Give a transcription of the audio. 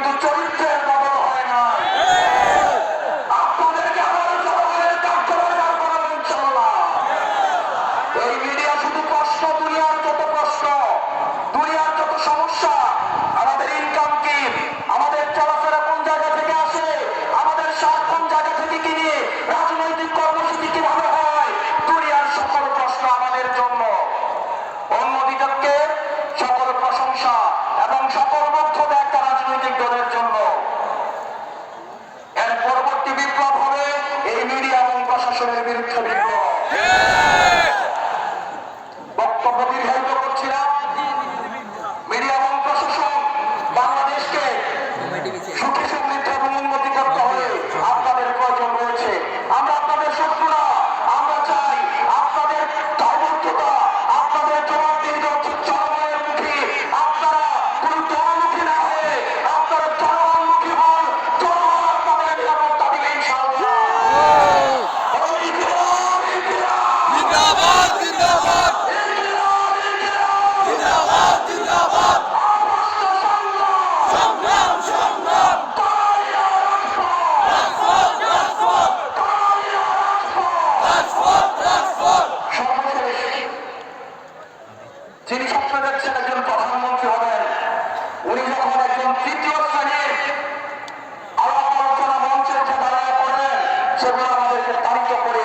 conductor বিপ্লব হবে, এই media এবং প্রশাসনের বিরুদ্ধে বিপ্লব। বক্তব্য দীর্ঘায়িত করছিলাম। মিডিয়া এবং প্রশাসন বাংলাদেশকে সুখী যিনি স্বপ্ন দেখছেন একজন প্রধানমন্ত্রী হবেন। উনি যখন একজন তৃতীয় শ্রেণির আলাপ আলোচনা মঞ্চে উঠে দাঁড়ায় পড়বেন সেগুলো আমাদেরকে তাড়িত করে